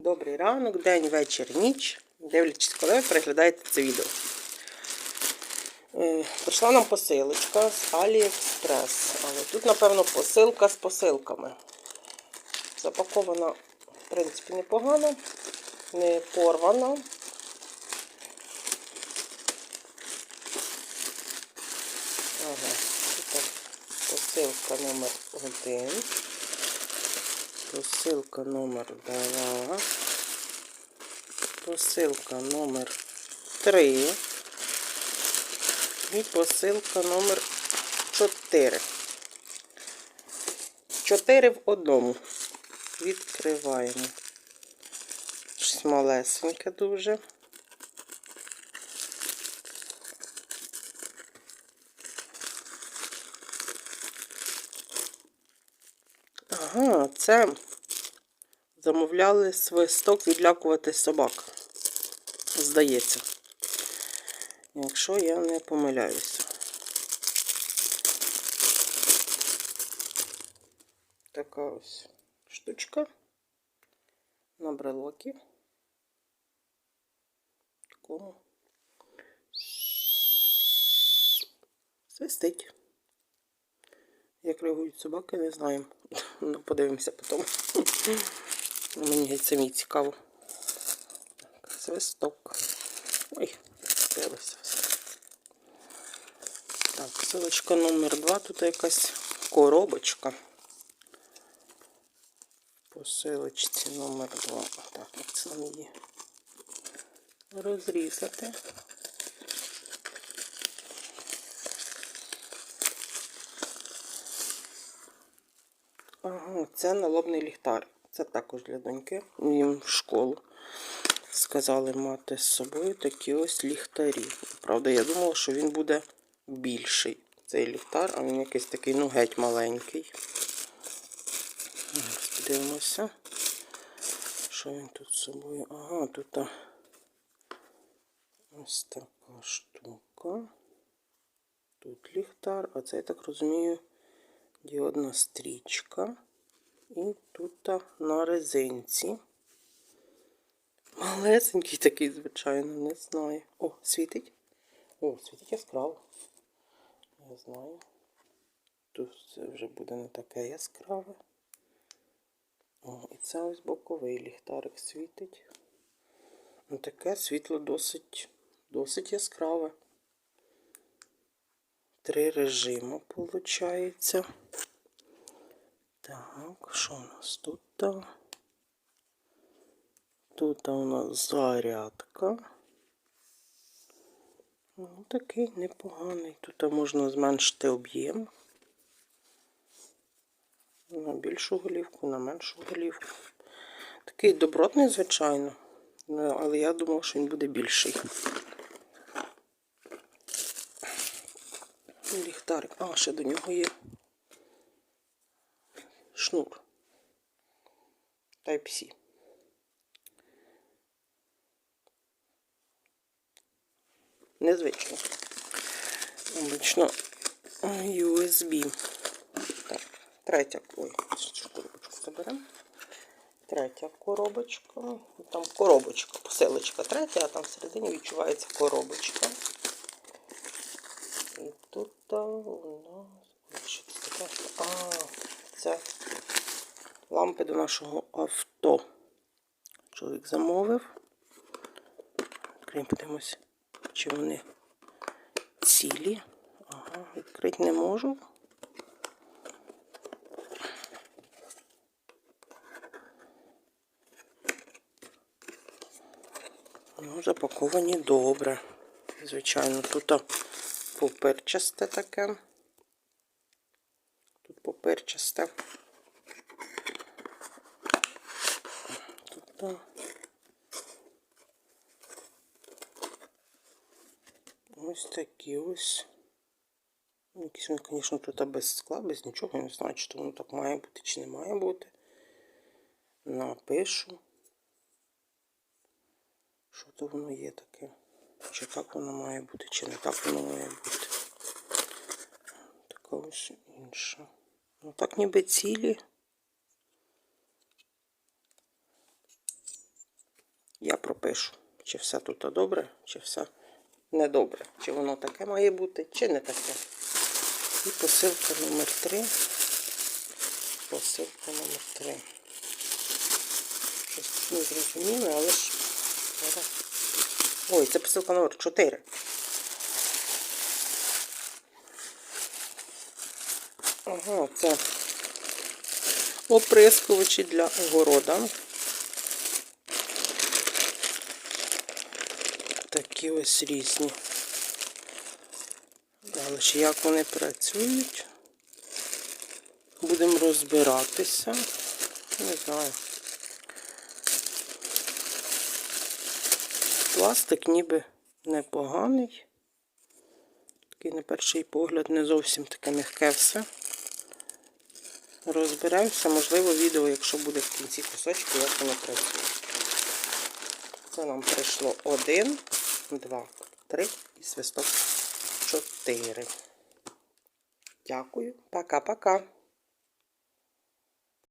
Добрий ранок, день, вечір, ніч. Дивлячись, коли ви переглядаєте це відео. Е, Прийшла нам посилочка з AliExpress. Але тут, напевно, посилка з посилками. Запакована, в принципі, непогано, не порвана. Ага, посилка номер один. Посилка номер 2. Посилка номер 3. І посилка номер 4. 4 в одному. Відкриваємо. Малесеньке дуже. Ага, це замовляли свисток відлякувати собак. Здається. Якщо я не помиляюся. Така ось штучка на брелокі. Такому. Свистить. Як реагують собаки, не знаємо. Ну, подивимося потім. Мені геть самі цікаво. Так, свисток. Ой, відкрилося все. Так, силочка номер 2. Тут якась коробочка. Посилочці номер 2. Так, як це нам її розрізати. Ага, це налобний ліхтар. Це також для доньки. Їм в школу. Сказали мати з собою такі ось ліхтарі. Правда, я думала, що він буде більший. Цей ліхтар, а він якийсь такий, ну, геть маленький. Зараз Подивимося, що він тут з собою. Ага, тут ось така штука. Тут ліхтар, а це, так розумію, діодна стрічка. І тут на резинці. Малесенький такий, звичайно, не знаю. О, світить. О, світить яскраво. Я знаю. Тут це вже буде не таке яскраве. О, і це ось боковий ліхтарик світить. Ну, таке світло досить, досить яскраве. Три режими, виходить. Так, що у нас тут? Тут у нас зарядка. Ну, такий непоганий. Тут можна зменшити об'єм. На більшу голівку, на меншу голівку. Такий добротний, звичайно. Ну, Але я думав, що він буде більший. Ліхтарик. А, ще до нього є шнур. Type-C. Незвично. Обично USB. Так, третя. Ой, коробочку заберемо. Третя коробочка. Там коробочка, посилочка третя, а там всередині відчувається коробочка. Тут у нас. Що це таке? А, це лампи до нашого авто. Чоловік замовив. Відкриємо, подивимось, чи вони цілі. Ага, відкрити не можу. Ну, запаковані добре. Звичайно, тут поперчасте таке. Тут поперчасте. Тут ось такі ось. Якісь вони, звісно, тут без скла, без нічого. Я не знаю, чи то воно так має бути, чи не має бути. Напишу. Що то воно є таке? Чи так воно має бути, чи не так воно має бути. Така ось інша. Ну так ніби цілі. Я пропишу, чи все тут добре, чи все недобре. Чи воно таке має бути, чи не таке. І посилка номер 3. Посилка номер 3. Щось не зрозуміло, але ж. зараз. Ой, це посилка номер 4. Ага, це оприскувачі для огорода. Такі ось різні. Але ж як вони працюють? Будемо розбиратися. Не знаю. Пластик ніби непоганий. Такий на перший погляд не зовсім таке м'яке все. Розберемося, можливо, відео, якщо буде в кінці кусочки, як воно працює. Це нам прийшло один, два, три і свисток чотири. Дякую. Пока-пока.